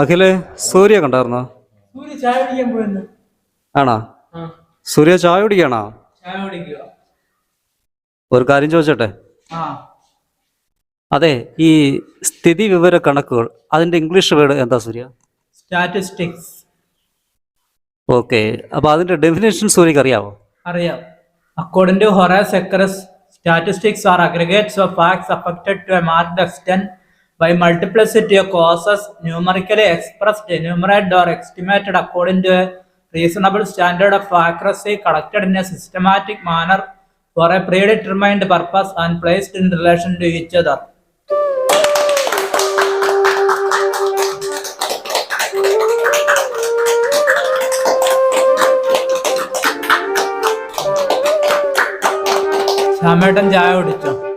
അഖിൽ സൂര്യ കണ്ടായിരുന്നോ? സൂര്യ ചായ കുടിക്കാൻ പോയെന്ന്. ആണോ? സൂര്യ ചായ കുടിക്കണോ? ചായ കുടിക്കുക. ഒരു കാര്യം ചോദിച്ചോട്ടെ? അതെ ഈ സ്ഥിതി വിവര കണക്കുകൾ അതിന്റെ ഇംഗ്ലീഷ് വേർഡ് എന്താ സൂര്യ? സ്റ്റാറ്റിസ്റ്റിക്സ്. ഓക്കെ അപ്പൊ അതിന്റെ ഡെഫിനേഷൻ സൂര്യക്ക് അറിയാവോ? അറിയാം. According to Horace Secrist statistics are aggregates of facts affected to a marked extent by multiplicity of causes numerically expressed, enumerated or estimated according to a reasonable standard of accuracy collected in a systematic manner for a predetermined purpose and placed in relation to each other. ശ്യാമേട്ടൻ ചായ കുടിച്ചോ